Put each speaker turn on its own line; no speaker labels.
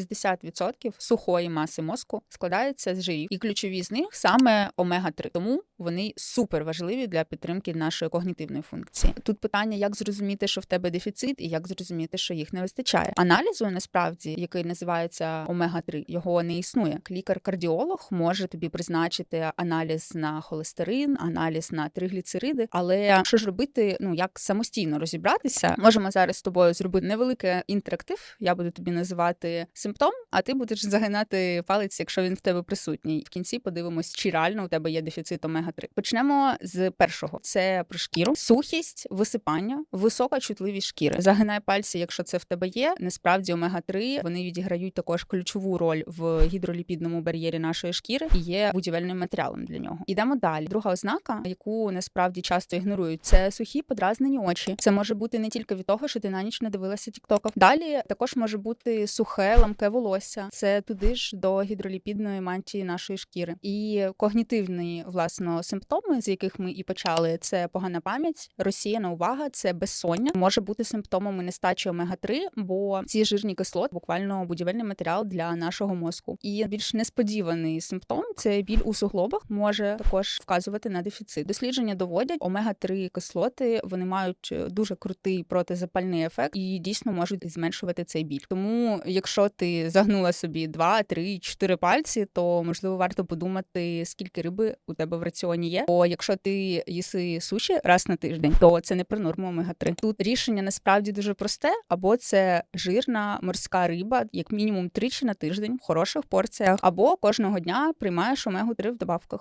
60% сухої маси мозку складається з жирів, і ключові з них саме омега-3. Тому вони супер важливі для підтримки нашої когнітивної функції. Тут питання, як зрозуміти, що в тебе дефіцит, і як зрозуміти, що їх не вистачає. Аналізу насправді, який називається омега-3, його не існує. Лікар-кардіолог може тобі призначити аналіз на холестерин, аналіз на тригліцериди. Але що ж робити? Ну як самостійно розібратися, можемо зараз з тобою зробити невеликий інтерактив. Я буду тобі називати симптом, а ти будеш загинати палець, якщо він в тебе присутній. В кінці подивимось, чи реально у тебе є дефіцит омега-3. Почнемо з першого: це про шкіру, сухість, висипання, висока чутливість шкіри. Загинай пальці, якщо це в тебе є. Насправді омега-3 вони відіграють також ключову роль в гідроліпідному бар'єрі нашої шкіри і є будівельним матеріалом для нього. Ідемо далі. Друга ознака, яку насправді часто ігнорують, це сухі подразнені очі. Це може бути не тільки від того, що ти на ніч не дивилася тіктоків. Далі також може бути сухе ламке волосся. Це туди ж до гідроліпідної мантії нашої шкіри. І когнітивні власно симптоми, з яких ми і почали, це погана пам'ять, розсіяна увага, це безсоння, може бути симптомами нестачі омега-3, бо ці жирні кислоти буквально будівельний матеріал для нашого мозку. І більш несподіваний симптом це біль у суглобах, може також вказувати на дефіцит. Дослідження доводять омега-3 кислоти, вони мають е, дуже крутий протизапальний ефект і дійсно можуть зменшувати цей біль. Тому, якщо ти загнула собі 2, 3, 4 пальці, то можливо варто подумати, скільки риби у тебе в раціоні є. Бо якщо ти їси суші раз на тиждень, то це не про норму омега-3. Тут рішення насправді дуже просте, або це жирна морська риба, як мінімум тричі на тиждень в хороших порціях, або кожного дня приймаєш омегу 3 в добавках.